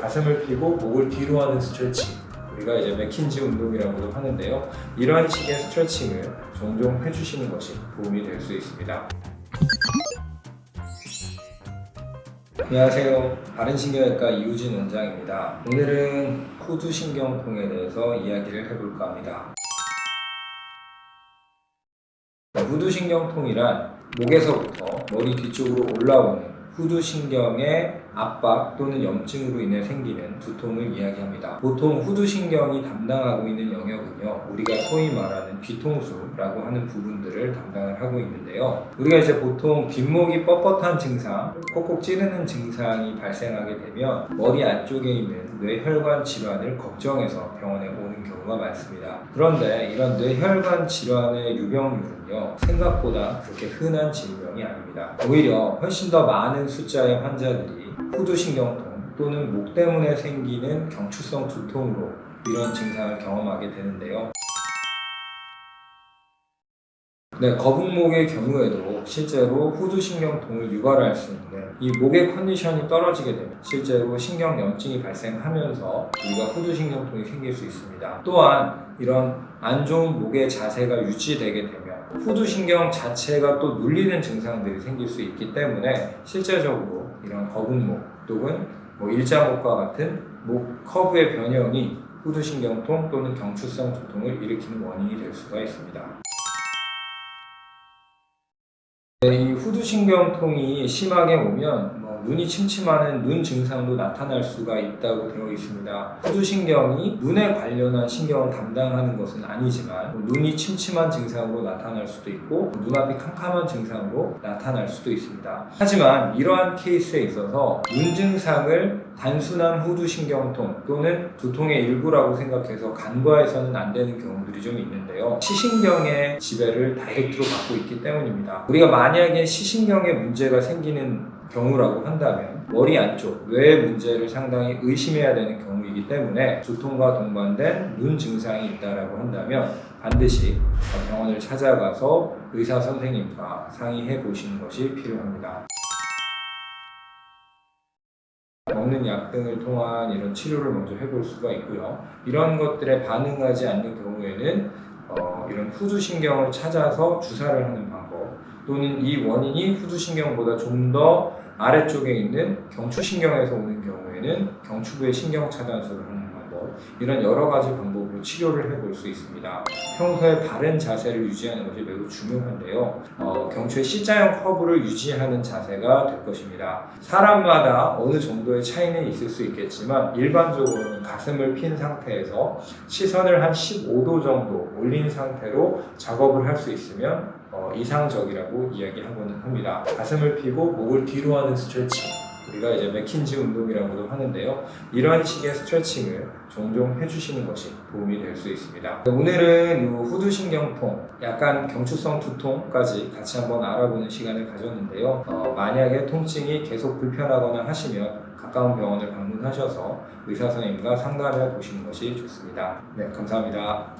가슴을 펴고 목을 뒤로 하는 스트레칭. 우리가 이제 맥킨지 운동이라고도 하는데요. 이러한 식의 스트레칭을 종종 해주시는 것이 도움이 될 수 있습니다. 안녕하세요. 바른신경외과 이우진 원장입니다. 오늘은 후두신경통에 대해서 이야기를 해볼까 합니다. 후두신경통이란 목에서부터 머리 뒤쪽으로 올라오는 후두신경의 압박 또는 염증으로 인해 생기는 두통을 이야기합니다. 보통 후두신경이 담당하고 있는 영역은요, 우리가 소위 말하는 뒤통수라고 하는 부분들을 담당을 하고 있는데요. 우리가 이제 보통 뒷목이 뻣뻣한 증상, 콕콕 찌르는 증상이 발생하게 되면 머리 안쪽에 있는 뇌혈관 질환을 걱정해서 병원에 오는 경우가 많습니다. 그런데 이런 뇌혈관 질환의 유병률은요, 생각보다 그렇게 흔한 질병이 아닙니다. 오히려 훨씬 더 많은 숫자의 환자들이 후두신경통 또는 목 때문에 생기는 경추성 두통으로 이런 증상을 경험하게 되는데요. 네, 거북목의 경우에도 실제로 후두신경통을 유발할 수 있는 이 목의 컨디션이 떨어지게 되면 실제로 신경염증이 발생하면서 우리가 후두신경통이 생길 수 있습니다. 또한 이런 안 좋은 목의 자세가 유지되게 되면 후두신경 자체가 또 눌리는 증상들이 생길 수 있기 때문에 실제적으로 이런 거북목 또는 뭐 일자목과 같은 목 커브의 변형이 후두신경통 또는 경추성 두통을 일으키는 원인이 될 수가 있습니다. 네, 이 후두신경통이 심하게 오면 뭐 눈이 침침하는 눈 증상도 나타날 수가 있다고 되어 있습니다. 후두신경이 눈에 관련한 신경을 담당하는 것은 아니지만 뭐 눈이 침침한 증상으로 나타날 수도 있고 눈앞이 캄캄한 증상으로 나타날 수도 있습니다. 하지만 이러한 케이스에 있어서 눈 증상을 단순한 후두신경통 또는 두통의 일부라고 생각해서 간과해서는 안 되는 경우들이 좀 있는데요. 시신경의 지배를 다이렉트로 받고 있기 때문입니다. 우리가 만약에 시신경에 문제가 생기는 경우라고 한다면 머리 안쪽 뇌의 문제를 상당히 의심해야 되는 경우이기 때문에 두통과 동반된 눈 증상이 있다라고 한다면 반드시 병원을 찾아가서 의사 선생님과 상의해 보시는 것이 필요합니다. 먹는 약 등을 통한 이런 치료를 먼저 해볼 수가 있고요. 이런 것들에 반응하지 않는 경우에는 어, 이런 후두신경을 찾아서 주사를 하는 방법 또는 이 원인이 후두신경보다 좀 더 아래쪽에 있는 경추신경에서 오는 경우에는 경추부의 신경 차단술을 하는 방법 이런 여러 가지 방법 으로 치료를 해볼 수 있습니다. 평소에 바른 자세를 유지하는 것이 매우 중요한데요. 어, 경추의 C자형 커브를 유지하는 자세가 될 것입니다. 사람마다 어느 정도의 차이는 있을 수 있겠지만 일반적으로는 가슴을 핀 상태에서 시선을 한 15도 정도 올린 상태로 작업을 할 수 있으면 어, 이상적이라고 이야기하고는 합니다. 가슴을 펴고 목을 뒤로 하는 스트레칭. 우리가 이제 맥킨지 운동이라고도 하는데요. 이런 식의 스트레칭을 종종 해주시는 것이 도움이 될 수 있습니다. 오늘은 이 후두신경통, 약간 경추성 두통까지 같이 한번 알아보는 시간을 가졌는데요. 어, 만약에 통증이 계속 불편하거나 하시면 가까운 병원을 방문하셔서 의사 선생님과 상담해 보시는 것이 좋습니다. 네, 감사합니다.